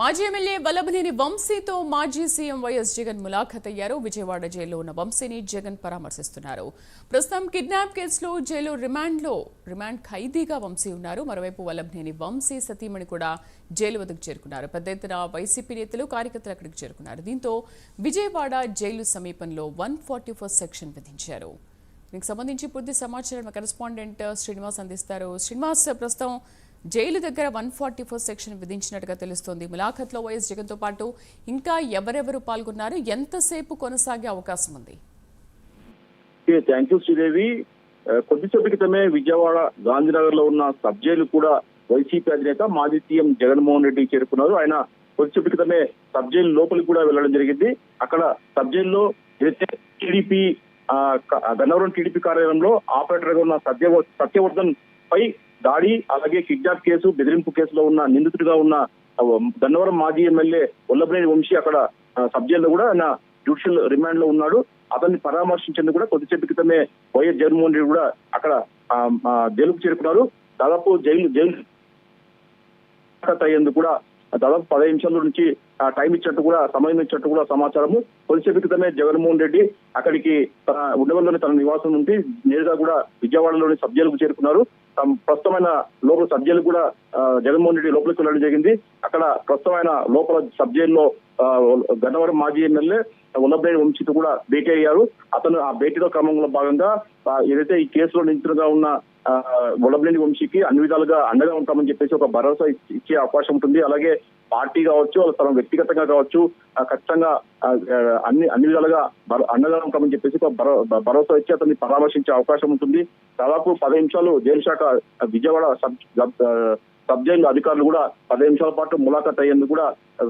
మాజీ ఎమ్మెల్యే వల్లభనేని వంశీతో మాజీ CM YS Jagan ములాఖత్ అయ్యారు. విజయవాడ జైల్లో ఉన్న వంశీని జగన్ పరామర్శిస్తున్నారు. ప్రస్తుతం కిడ్నాప్ కేసులో జైలు రిమాండ్లో రిమాండ్ ఖైదీగా వంశీ ఉన్నారు. మరోవైపు వల్లభనేని వంశీ సతీమణి కూడా జైలు వద్దకు చేరుకున్నారు. పెద్ద ఎత్తున వైసీపీ నేతలు కార్యకర్తలు అక్కడికి చేరుకున్నారు. దీంతో విజయవాడ జైలు సమీపంలో వన్ ఫార్టీ ఫోర్ సెక్షన్ విధించారు. దీనికి సంబంధించి పూర్తి సమాచారం కరెస్పాండెంట్ శ్రీనివాస్ అందిస్తారు. శ్రీనివాస్ ప్రస్తుతం జైలు దగ్గర వన్ ఫార్టీ ఫోర్ సెక్షన్ విధించినట్టుగా తెలుస్తోంది. ములాఖత్లో వైఎస్ జగన్తో పాటు ఇంకా ఎవరెవరు పాల్గొన్నారు? ఎంతసేపు కొనసాగే అవకాశం ఉంది? Thank you Sridevi. Uh, కొద్దిసేపు క్రితమే విజయవాడ గాంధీనగర్లో ఉన్న సబ్ జైలు కూడా వైసీపీ అధినేత మాజీ సీఎం జగన్మోహన్ రెడ్డి చేరుకున్నారు. ఆయన కొద్దిసేపు క్రితమే సబ్ జైలు లోపలికి కూడా వెళ్ళడం జరిగింది. అక్కడ సబ్ జైల్లో ఏదైతే టీడీపీ గన్నవరం టీడీపీ కార్యాలయంలో ఆపరేటర్గా ఉన్న సత్య సత్యవర్ధన్ పై దాడి అలాగే కిడ్నాప్ కేసు బెదిరింపు కేసులో ఉన్న నిందితుడిగా ఉన్న గన్నవరం మాజీ ఎమ్మెల్యే వల్లభనేని వంశీ అక్కడ ఆ, సబ్ జైల్లో కూడా ఆయన జ్యుడిషియల్ రిమాండ్లో ఉన్నాడు. అతన్ని పరామర్శించేందుకు కూడా కొద్దిసేపు క్రితమే వైఎస్ జగన్మోహన్ రెడ్డి కూడా అక్కడ జైలుకు చేరుకున్నారు. దాదాపు జైలు జైలు అయ్యేందుకు కూడా దాదాపు పదహైదు నిమిషాల నుంచి టైం ఇచ్చినట్టు కూడా సమయం ఇచ్చినట్టు కూడా సమాచారము. కొద్దిసేపు క్రితమే జగన్మోహన్ రెడ్డి అక్కడికి తన ఉండవల్లోని తన నివాసం నుండి నేరుగా కూడా విజయవాడలోని సభ్యులకు చేరుకున్నారు. తమ ప్రస్తుతమైన లోపల సబ్ కూడా జగన్మోహన్ రెడ్డి లోపలికి వెళ్ళడం జరిగింది. అక్కడ ప్రస్తుతమైన లోపల సబ్జైల్లో ఆ, గన్నవరం మాజీ ఎమ్మెల్యే ఉల్లభేడి వంశీతో కూడా భేటీ అయ్యారు. అతను ఆ భేటీలో క్రమంలో భాగంగా ఏదైతే ఈ కేసులో నిందితులుగా ఉన్న ఉల్లభనేని వంశీకి అన్ని విధాలుగా అండగా ఉంటామని చెప్పేసి ఒక భరోసా ఇచ్చే అవకాశం ఉంటుంది. అలాగే పార్టీ కావచ్చు తన వ్యక్తిగతంగా కావచ్చు ఆ, ఖచ్చితంగా అన్ని అన్ని విధాలుగా భర- అండగా ఉంటామని చెప్పేసి ఒక భరో- భరోసా ఇచ్చి అతన్ని పరామర్శించే అవకాశం ఉంటుంది. దాదాపు పది నిమిషాలు జైలు శాఖ విజయవాడ సబ్ సబ్- జైలు అధికారులు కూడా పది నిమిషాల పాటు ములాఖత్ అయ్యేందుకు కూడా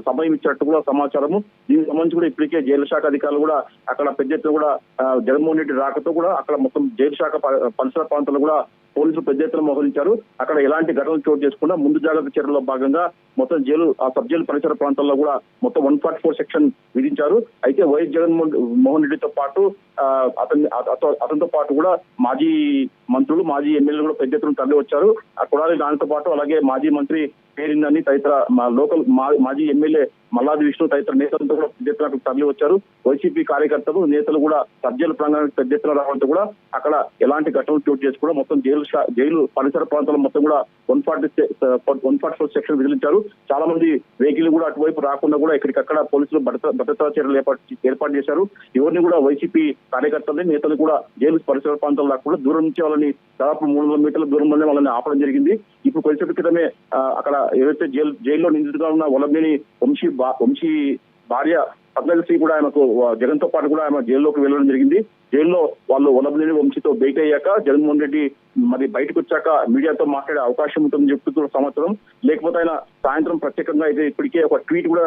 సమయం ఇచ్చినట్టు కూడా సమాచారము. దీనికి సంబంధించి కూడా ఇప్పటికే జైలు శాఖ అధికారులు కూడా అక్కడ పెద్ద ఎత్తున కూడా జగన్మోహన్ రెడ్డి రాకతో కూడా అక్కడ మొత్తం జైలు శాఖ పరిసర ప్రాంతాలు కూడా పోలీసులు పెద్ద ఎత్తున మోహరించారు. అక్కడ ఎలాంటి ఘటనలు చోటు చేసుకుండా ముందు జాగ్రత్త చర్యల్లో భాగంగా మొత్తం జైలు ఆ సబ్ జైలు పరిసర ప్రాంతాల్లో కూడా మొత్తం వన్ ఫార్టీ ఫోర్ సెక్షన్ విధించారు. అయితే వైఎస్ జగన్మోహన్ మోహన్ రెడ్డితో పాటు ఆ, అతని అతనితో పాటు కూడా మాజీ మంత్రులు మాజీ ఎమ్మెల్యేలు కూడా పెద్ద ఎత్తున తరలి వచ్చారు. ఆ కొడాలి దానితో పాటు అలాగే మాజీ మంత్రి పేరిందని తదితర మా లోకల్ మా- మాజీ ఎమ్మెల్యే మల్లాది విష్ణు తదితర నేతలతో కూడా పెద్ద ఎత్తున తరలి వచ్చారు. వైసీపీ కార్యకర్తలు నేతలు కూడా సర్జల ప్రాంగణానికి పెద్ద ఎత్తున రావడంతో కూడా అక్కడ ఎలాంటి ఘటనలు చోటు చేసుకోవడం మొత్తం జైలు జైలు పరిసర ప్రాంతంలో మొత్తం కూడా one forty one forty four section విధించారు చాలా మంది వెహికల్ కూడా అటువైపు రాకుండా కూడా ఇక్కడికక్కడ పోలీసులు భద్రతా చర్యలు ఏర్పాటు ఏర్పాటు చేశారు. ఎవరిని కూడా వైసీపీ కార్యకర్తలని నేతలు కూడా జైలు పరిసర ప్రాంతాలు రాకుండా దూరం నుంచి వాళ్ళని దాదాపు మూడు వందల మీటర్ల దూరంలోనే వాళ్ళని ఆపడం జరిగింది. ఇప్పుడు కొద్దిసేపు క్రితమే అక్కడ ఏదైతే జైలు జైల్లో నిందితుగా ఉన్న వలభనేని వంశీ వంశీ భార్య పద్మశ్రీ కూడా ఆయనకు జగన్తో పాటు కూడా ఆయన జైల్లోకి వెళ్ళడం జరిగింది. జైల్లో వాళ్ళు వలభనేని వంశీతో భేటీ అయ్యాక జగన్మోహన్ రెడ్డి మరి బయటకు వచ్చాక మీడియాతో మాట్లాడే అవకాశం ఉంటుందని చెప్తున్న సంవత్సరం లేకపోతే ఆయన సాయంత్రం ప్రత్యేకంగా అయితే ఇప్పటికే ఒక ట్వీట్ కూడా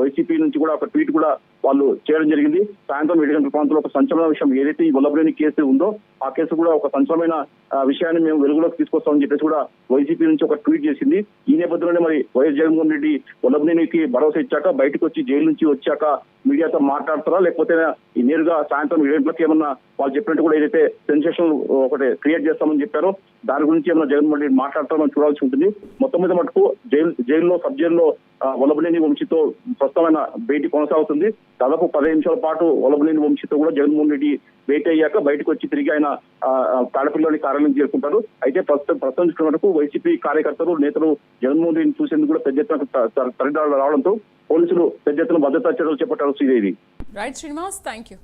వైసీపీ నుంచి కూడా ఒక ట్వీట్ కూడా వాళ్ళు చేయడం జరిగింది. సాయంత్రం ఏడు గంటల ప్రాంతంలో ఒక సంచలన విషయం ఏదైతే ఈ వల్లభనేని కేసు ఉందో ఆ కేసు కూడా ఒక సంచలమైన విషయాన్ని మేము వెలుగులోకి తీసుకొస్తామని చెప్పేసి కూడా వైసీపీ నుంచి ఒక ట్వీట్ చేసింది. ఈ నేపథ్యంలోనే మరి వైఎస్ జగన్మోహన్ రెడ్డి వల్లభనేనికి భరోసా ఇచ్చాక బయటకు వచ్చి జైలు నుంచి వచ్చాక మీడియాతో మాట్లాడతారా? లేకపోతే నేరుగా సాయంత్రం ఏడు ఏమన్నా వాళ్ళు చెప్పినట్టు కూడా ఏదైతే సెన్సేషన్ ఒకటి క్రియేట్ చేస్తామని చెప్పారో దాని గురించి ఏమైనా జగన్మోహన్ రెడ్డి మాట్లాడతామని చూడాల్సి ఉంటుంది. మొత్తం మీద మటుకు జైలు జైల్లో సబ్ జైల్లో ఆ, వంశీతో స్వస్థమైన భేటీ కొనసాగుతుంది. దాదాపు పదిహేను నిమిషాల పాటు వల్లభనేని వంశీతో కూడా జగన్మోహన్ రెడ్డి భేటీ అయ్యాక బయటకు వచ్చి తిరిగి ఆయన ఆ, తాడపల్లిలోని కార్యాలయం చేరుకుంటారు. అయితే ప్రస్తుతం ప్రస్తుతం వరకు వైసీపీ కార్యకర్తలు నేతలు జగన్మోహన్ రెడ్డిని చూసేందుకు కూడా పెద్ద ఎత్తున తరలిదారులు రావడంతో పోలీసులు పెద్ద ఎత్తున భద్రతా చర్యలు చేపట్టాల్సి రైట్ శ్రీనివాస్ థ్యాంక్ యూ